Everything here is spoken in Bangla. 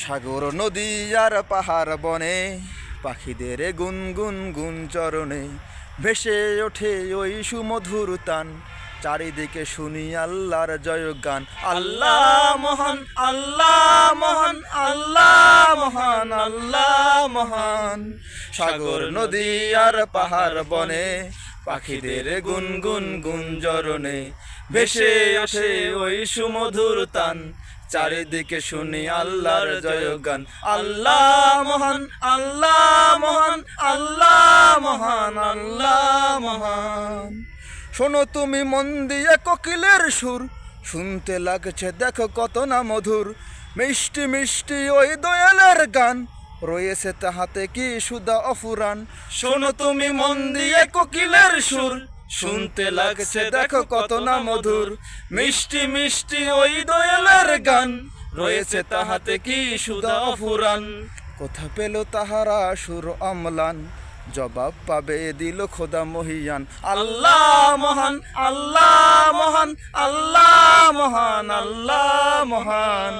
সাগর, নদী আর পাহাড় বনে পাখিদের গুন গুন গুন চরণে ভেসে ওঠে ওই সুমধুর তান। চারিদিকে শুনি আল্লাহর জয়গান আল্লাহ মহান আল্লাহ মহান আল্লাহ মহান আল্লাহ মহান। সাগর, নদী আর পাহাড় বনে পাখিদের গুন গুন গুন জরনে ভেসে ওঠে ওই সুমধুর তান। চারিদিকে শুনি আল্লাহর জয়গান। আল্লাহ মহান আল্লাহ মহান আল্লাহ মহান আল্লাহ মহান। শোনো তুমি মন দিয়ে কোকিলের সুর। শুনতে লাগছে দেখো কত না মধুর। মিষ্টি মিষ্টি ওই দয়ালের গান। রয়েছে তাহাতে কি সুদা অফুরান। শোনো তুমি মন দিয়ে কোকিলের সুর। শুনতে লাগছে দেখো কত না মধুর। মিষ্টি মিষ্টি ওই দয়ালের গান। রয়েছে তাহাতে কি সুদা অফুরান। কোথা পেল তাহারা সুর অম্লান? জবাব পাবে দিল খোদা মহিয়ান। আল্লাহ মহান আল্লাহ মহান আল্লাহ মহান আল্লাহ মহান।